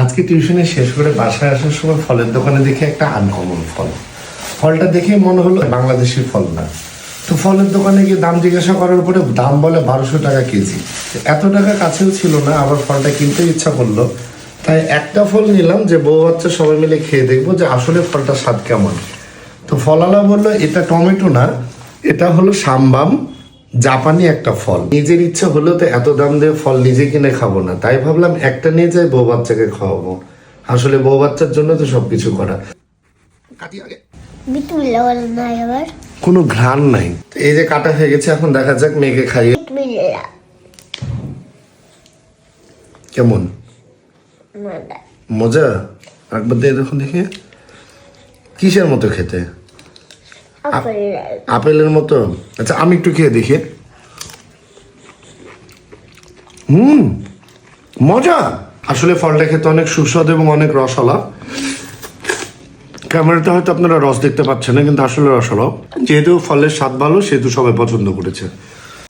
আজকে টিউশনে শেষ করে বাসায় আসার সময় ফলের দোকানে দেখে একটা আনকমন ফল। ফলটা দেখে মনে হলো বাংলাদেশি ফল না। তো ফলের দোকানে গিয়ে দাম জিজ্ঞাসা করার পরে দাম বলে বারোশো টাকা কেজি। এত টাকা কাছেও ছিল না, আবার ফলটা কিনতে ইচ্ছা করল। তাই একটা ফল নিলাম যে বউ বাচ্চা সবাই মিলে খেয়ে দেখব যে আসলে ফলটা স্বাদ কেমন। তো ফলালা বলল, এটা টমেটো না, এটা হলো সাম্বাম জাপানি একটা ফল। নিজের ইচ্ছা হলেও তো এত দাম দিয়ে ফল নিজে কিনে খাব না। তাই ভাবলাম একটা নিয়ে যাই বউ বাচ্চাকে খাওয়াবো। আসলে বউ বাচ্চার জন্য তো সবকিছু করা। কোনো ঘ্রাণ নাই। এই যে কাটা হয়ে গেছে এখন দেখা যাক মেয়েকে খাইয়ে। কেমন? মানে মজা? একবার দিয়ে দেখুন দেখি। কিসের মতো খেতে? আপেলের মতো। আচ্ছা আমি একটু খেয়ে দেখি। হুম মজা। আসলে ফলটা খেতে অনেক সুস্বাদু এবং অনেক রসালা ক্যামেরাতে হয়তো আপনারা রস দেখতে পাচ্ছেন না কিন্তু আসলে রসালো যেহেতু ফলের স্বাদ ভালো সেহেতু সবাই পছন্দ করেছে।